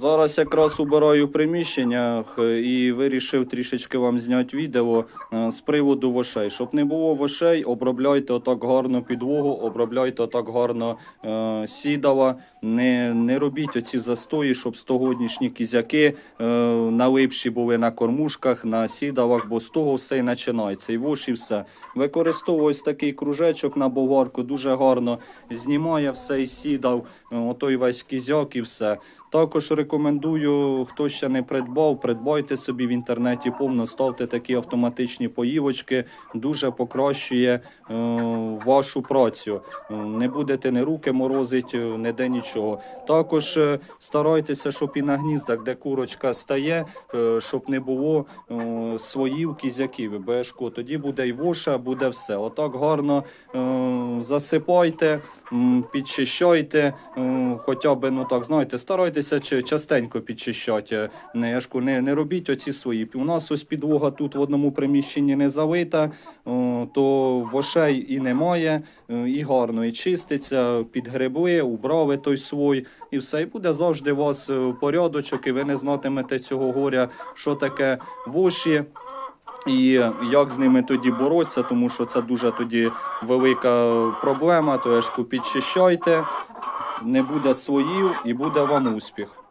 Зараз якраз убираю в приміщеннях е, і вирішив трішечки вам зняти відео е, з приводу вошей. Щоб не було вошей, обробляйте отак гарно підлогу, обробляйте отак гарно е, сідала. Не, не робіть оці застої, щоб стогоднішні кізяки е, налипші були на кормушках, на сідалах, бо з того все і починається. І вош і все. Використовую ось такий кружечок на болгарку, дуже гарно знімає все і сідав, е, отой весь кізяк і все. Також рекомендую, хто ще не придбав, придбайте собі в інтернеті повно, ставте такі автоматичні поївочки, дуже покращує е, вашу працю. Не будете ні руки морозити, е, ніде нічого. Також е, старайтеся, щоб і на гніздах, де курочка стає, е, щоб не було е, своїв кізяків, бешку. Тоді буде й воша, буде все. Отак гарно е, засипайте, підчищайте, хоча б, ну так, знаєте, старайтеся частенько підчищати. Не, не, не робіть оці свої. У нас ось підлога тут в одному приміщенні не залита, е, то вошей і немає, е, і гарно, і чиститься, підгребли, убрали той свой, і все. І буде завжди у вас е, порядочок, і ви не знатимете цього горя, що таке воші. І як з ними тоді боротися, тому що це дуже тоді велика проблема, то я ж купіть, підчищайте, не буде своїв і буде вам успіх.